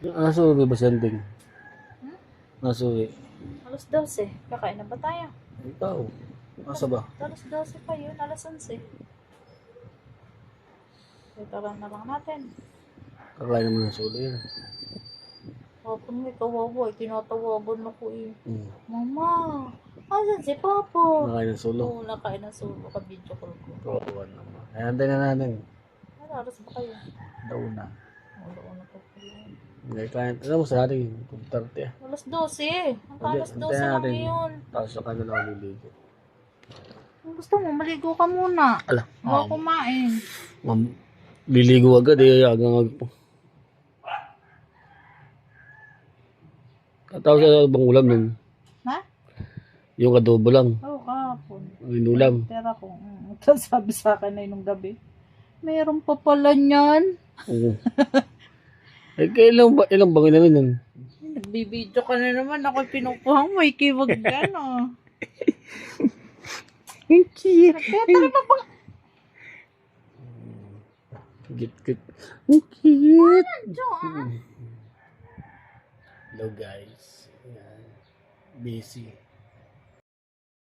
Nasuwi ba siya ding? Nasuwi. Alas 12. Kakain na ba tayo? Ikaw. Asa ba? Alas 12 pa yun. Alas 11. Itaran na lang natin. Kakain naman ng sulo yan. Hapon may kawawa. eh. Tinatawagan ako eh. Hmm. Mama, asan si Papa? Nakain ng sulo. Oo, nakain ng sulo ka video call ko. Kawawa naman. Ayan, na natin. Ano oras ba kayo? Daw ko na pa pala. Hindi, kain. Alam mo sa atin, 2.30 ah. Alas 12. Ang alas 12 antayin lang yun. Tapos sa kanila ako liligo. Kung gusto mo, maligo ka muna. Ala, Huwag ah, kumain. ma'am, liligo agad eh, agang ag... Tapos sa bang ulam nun? Ha? Yung adobo lang, Oo, oh, kahapon. ang inulam. Tera ko. Mm. Tapos sabi sa akin na nung gabi, mayroon pa pala niyan. Oo. eh, kailan ba, ilang bangin na rin yun? Nagbibideo ka na naman. Ako pinukuha mo. Ikiwag ka, no? Ang cute. Tara na ba? Git, git. Ang cute. Diyan. Hello guys. Busy.